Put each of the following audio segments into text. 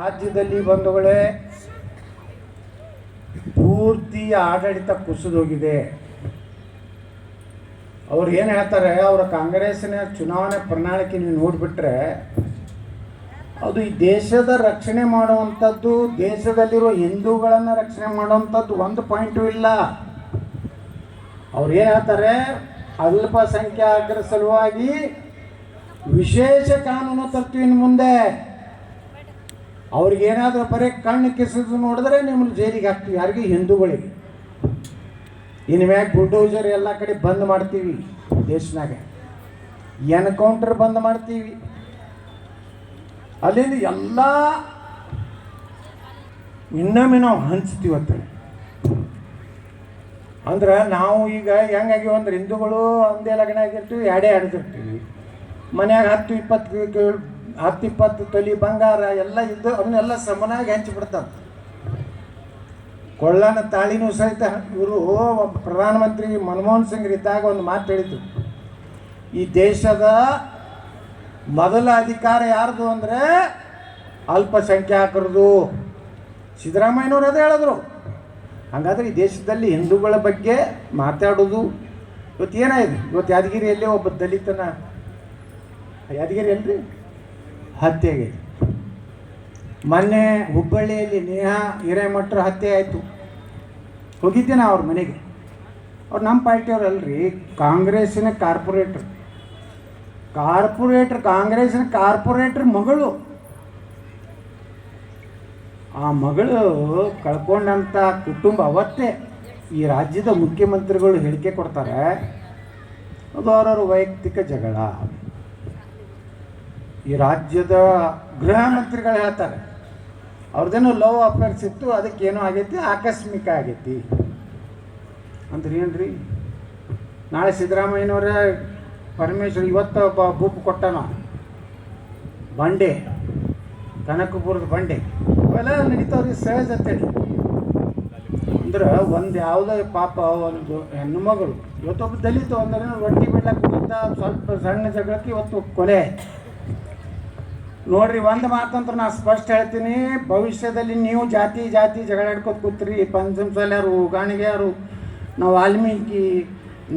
ರಾಜ್ಯದಲ್ಲಿ ಬಂಧುಗಳೇ, ಪೂರ್ತಿ ಆಡಳಿತ ಕುಸಿದೋಗಿದೆ. ಅವ್ರು ಏನು ಹೇಳ್ತಾರೆ, ಅವರ ಕಾಂಗ್ರೆಸ್ಸಿನ ಚುನಾವಣೆ ಪ್ರಣಾಳಿಕೆ ನೀವು ನೋಡಿಬಿಟ್ರೆ, ಅದು ಈ ದೇಶದ ರಕ್ಷಣೆ ಮಾಡುವಂಥದ್ದು, ದೇಶದಲ್ಲಿರೋ ಹಿಂದೂಗಳನ್ನು ರಕ್ಷಣೆ ಮಾಡುವಂಥದ್ದು ಒಂದು ಪಾಯಿಂಟು ಇಲ್ಲ. ಅವ್ರು ಏನು ಹೇಳ್ತಾರೆ, ಅಲ್ಪಸಂಖ್ಯಾತರ ಸಲುವಾಗಿ ವಿಶೇಷ ಕಾನೂನು ತರ್ತೀವಿ ಮುಂದೆ. ಅವ್ರಿಗೇನಾದರೂ ಬರೀ ಕಣ್ಣು ಕಿಸಿದು ನೋಡಿದ್ರೆ ನಿಮ್ಮನ್ನು ಜೈಲಿಗೆ ಹಾಕ್ತೀವಿ. ಯಾರಿಗೆ ಹಿಂದೂಗಳಿಗೆ. ಇನ್ನು ಮ್ಯಾಗ ಬುಲ್ಡೋಜರ್ ಎಲ್ಲ ಕಡೆ ಬಂದ್ ಮಾಡ್ತೀವಿ ದೇಶನಾಗ. ಎನ್ಕೌಂಟರ್ ಬಂದ್ ಮಾಡ್ತೀವಿ. ಅಲ್ಲಿಂದ ಎಲ್ಲ ಇನ್ನೊಮ್ಮೆ ನಾವು ಹಂಚ್ತೀವಿ ಅಂತ ಅಂದ್ರೆ ನಾವು ಈಗ ಹೆಂಗಾಗಿವೆ ಅಂದ್ರೆ ಹಿಂದೂಗಳು ಒಂದೇ ಲಗ್ನ ಆಗಿರ್ತೀವಿ, ಎರಡೇ ಆಡ್ತಿರ್ತೀವಿ. ಮನ್ಯಾಗ ಹತ್ತು ಇಪ್ಪತ್ತು ಕೆ- ಹತ್ತು ಇಪ್ಪತ್ತು ತೊಲಿ ಬಂಗಾರ ಎಲ್ಲ ಇದ್ದು ಅವನ್ನೆಲ್ಲ ಸಮನಾಗಿ ಹಂಚಿಬಿಡ್ತಾರೆ ಕೊಳ್ಳನ ತಾಳಿನೂ ಸಹಿತ ಇವರು ಪ್ರಧಾನಮಂತ್ರಿ ಮನಮೋಹನ್ ಸಿಂಗ್ ಇದ್ದಾಗ ಒಂದು ಮಾತು ಹೇಳಿದ್ರು. ಈ ದೇಶದ ಮೊದಲ ಅಧಿಕಾರ ಯಾರ್ದು ಅಂದರೆ ಅಲ್ಪಸಂಖ್ಯಾತರದು ಸಿದ್ದರಾಮಯ್ಯನವ್ರು ಅದೇ ಹೇಳಿದ್ರು. ಹಾಗಾದ್ರೆ ಈ ದೇಶದಲ್ಲಿ ಹಿಂದೂಗಳ ಬಗ್ಗೆ ಮಾತಾಡೋದು ಇವತ್ತು ಏನಾಯಿತು? ಇವತ್ತು ಯಾದಗಿರಿಯಲ್ಲಿ ಒಬ್ಬ ದಲಿತನ ಯಾದಗಿರಿ ಅಲ್ರಿ ಹತ್ಯೆ ಆಗಿದೆ ಮೊನ್ನೆ ಹುಬ್ಬಳ್ಳಿಯಲ್ಲಿ ನೇಹಾ ಹಿರೇಮಠರ ಹತ್ಯೆ ಆಯಿತು ಹೋಗಿದ್ದೆ ನಾ ಅವ್ರ ಮನೆಗೆ. ಅವ್ರು ನಮ್ಮ ಪಾರ್ಟಿಯವ್ರು ಅಲ್ರಿ, ಕಾಂಗ್ರೆಸ್ಸಿನ ಕಾರ್ಪೊರೇಟ್ರ್. ಕಾರ್ಪೊರೇಟ್ರ್, ಕಾಂಗ್ರೆಸ್ಸಿನ ಕಾರ್ಪೊರೇಟ್ರ್ ಮಗಳು. ಆ ಮಗಳು ಕಳ್ಕೊಂಡಂಥ ಕುಟುಂಬ ಅವತ್ತೇ ಈ ರಾಜ್ಯದ ಮುಖ್ಯಮಂತ್ರಿಗಳು ಹೇಳಿಕೆ ಕೊಡ್ತಾರೆ. ಅದು ಅವರವ್ರ ವೈಯಕ್ತಿಕ ಜಗಳ. ಈ ರಾಜ್ಯದ ಗೃಹ ಮಂತ್ರಿಗಳು ಹೇಳ್ತಾರೆ. ಅವ್ರದ್ದೇನೋ ಲವ್ ಅಫೇರ್ಸ್ ಇತ್ತು ಅದಕ್ಕೇನೋ ಆಗೈತಿ, ಆಕಸ್ಮಿಕ ಆಗೈತಿ. ಅಂದ್ರೆ ಏನ್ರಿ? ನಾಳೆ ಸಿದ್ದರಾಮಯ್ಯನವರೇ ಪರಮೇಶ್ವರ್ ಇವತ್ತು ಒಬ್ಬ ಬೂಪ್ ಕೊಟ್ಟನ. ಬಂಡೆ, ಕನಕಪುರದ ಬಂಡೆ. ಅವೆಲ್ಲ ನಡೀತಾವ್ರಿ, ಸಹಜ ಅಂತೇಳಿ. ಅಂದ್ರೆ ಒಂದು ಯಾವುದೋ ಪಾಪ ಒಂದು ಹೆಣ್ಣು ಮಗಳು. ಇವತ್ತೊಬ್ಬ ದಲಿತ ಅಂದ್ರೆ ರೊಟ್ಟಿ ಬಿಡ್ಲಕ್ಕೆ ಸ್ವಲ್ಪ ಸಣ್ಣ ಜಗಳಕ್ಕೆ ಇವತ್ತು ಕೊಲೆ. ನೋಡ್ರಿ, ಒಂದು ಮಾತಂತ್ರ ನಾ ಸ್ಪಷ್ಟ ಹೇಳ್ತೀನಿ. ಭವಿಷ್ಯದಲ್ಲಿ ನೀವು ಜಾತಿ ಜಾತಿ ಜಗಳಾಡ್ಕೊತ ಕೂತ್ರಿ. ಪಂಚಮಸಾಲ್ಯಾರು ಗಾಣಿಗೆಯಾರು ನಾವು ವಾಲ್ಮೀಕಿ,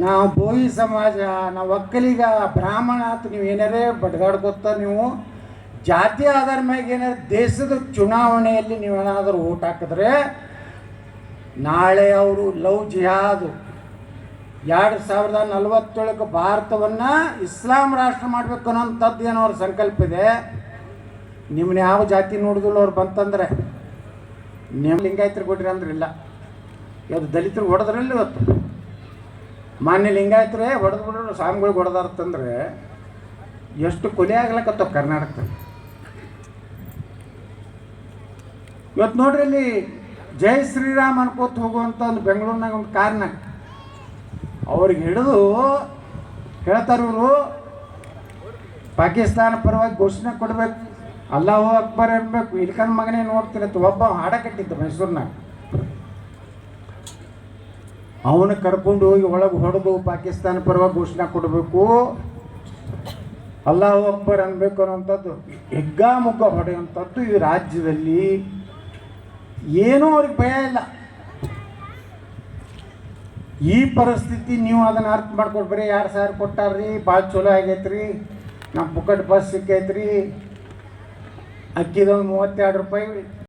ನಾವು ಭೋವಿ ಸಮಾಜ, ನಾವು ಒಕ್ಕಲಿಗ, ಬ್ರಾಹ್ಮಣ ಅಂತ ನೀವು ಏನಾರೇ ಬಡ್ದಾಡ್ಕೊತ ನೀವು ಜಾತಿ ಆಧಾರ ಮ್ಯಾಗ ಏನಾರು ದೇಶದ ಚುನಾವಣೆಯಲ್ಲಿ ನೀವೇನಾದರೂ ಓಟ್ ಹಾಕಿದ್ರೆ ನಾಳೆ ಅವರು ಲವ್ ಜಿಹಾದ್ ಎರಡು ಸಾವಿರದ ನಲವತ್ತೇಳಕ್ಕೆ ಭಾರತವನ್ನು ಇಸ್ಲಾಂ ರಾಷ್ಟ್ರ ಮಾಡಬೇಕು ಅನ್ನೋಂಥದ್ದು ಏನೋ ಅವ್ರ ಸಂಕಲ್ಪ ಇದೆ. ನಿಮ್ಮನ್ನ ಯಾವ ಜಾತಿ ನೋಡಿದ್ರು ಅವ್ರು ಬಂತಂದ್ರೆ ನಿಮ್ಮ ಲಿಂಗಾಯತರು ಕೊಡ್ರಿ ಅಂದ್ರೆ ಇಲ್ಲ. ಇವತ್ತು ದಲಿತರು ಹೊಡೆದ್ರಲ್ಲ ಇವತ್ತು. ಮಾನ್ಯ ಲಿಂಗಾಯತರೇ ಹೊಡೆದು ಬಿಡೋರು ಸ್ವಾಮಿಗಳಿಗೆ ಹೊಡೆದಾರ್ತಂದ್ರೆ ಎಷ್ಟು ಕೊಲೆ ಆಗ್ಲಕ್ಕತ್ತವ ಕರ್ನಾಟಕದಲ್ಲಿ. ಇವತ್ತು ನೋಡ್ರಿ ಇಲ್ಲಿ ಜೈ ಶ್ರೀರಾಮ್ ಅನ್ಕೋತ ಹೋಗುವಂಥ ಒಂದು ಬೆಂಗಳೂರಿನಾಗ ಒಂದು ಕಾರಣ. ಅವ್ರಿಗೆ ಹಿಡಿದು ಹೇಳ್ತಾರೆ ಇವರು ಪಾಕಿಸ್ತಾನ ಪರವಾಗಿ ಘೋಷಣೆ ಕೊಡಬೇಕು. ಅಲ್ಲಾಹು ಅಕ್ಬರ್ ಅನ್ಬೇಕು. ಇಲ್ಕನ್ ಮಗನೇ ನೋಡ್ತಿರತ್ತೆ ಒಬ್ಬ ಹಾಡ ಕಟ್ಟಿದ್ದ ಮೈಸೂರಿನಾಗ. ಅವನು ಕರ್ಕೊಂಡು ಹೋಗಿ ಒಳಗೆ ಹೊಡೆದು ಪಾಕಿಸ್ತಾನ ಪರವಾಗಿ ಘೋಷಣೆ ಕೊಡಬೇಕು. ಅಲ್ಲಾಹು ಅಕ್ಬರ್ ಅನ್ಬೇಕು ಅನ್ನೋಂಥದ್ದು ಹೆಗ್ಗಾಮುಗ್ಗ ಹೊಡೆಯುವಂಥದ್ದು ಈ ರಾಜ್ಯದಲ್ಲಿ. ಏನೂ ಅವ್ರಿಗೆ ಭಯ ಇಲ್ಲ. ಈ ಪರಿಸ್ಥಿತಿ ನೀವು ಅದನ್ನು ಅರ್ಥ ಮಾಡ್ಕೊಂಡು ಯಾರು ಸಾವಿರ ಕೊಟ್ಟಾರ್ರಿ? ಭಾಳ ಚಲೋ ಆಗೈತ್ರಿ. ನಮ್ಮ ಪುಕ್ಕಟ್ ಬಸ್ ಸಿಕ್ಕೈತ್ರಿ. ಅಕ್ಕಿದೊಂದು ಮೂವತ್ತೆರಡು ರೂಪಾಯಿ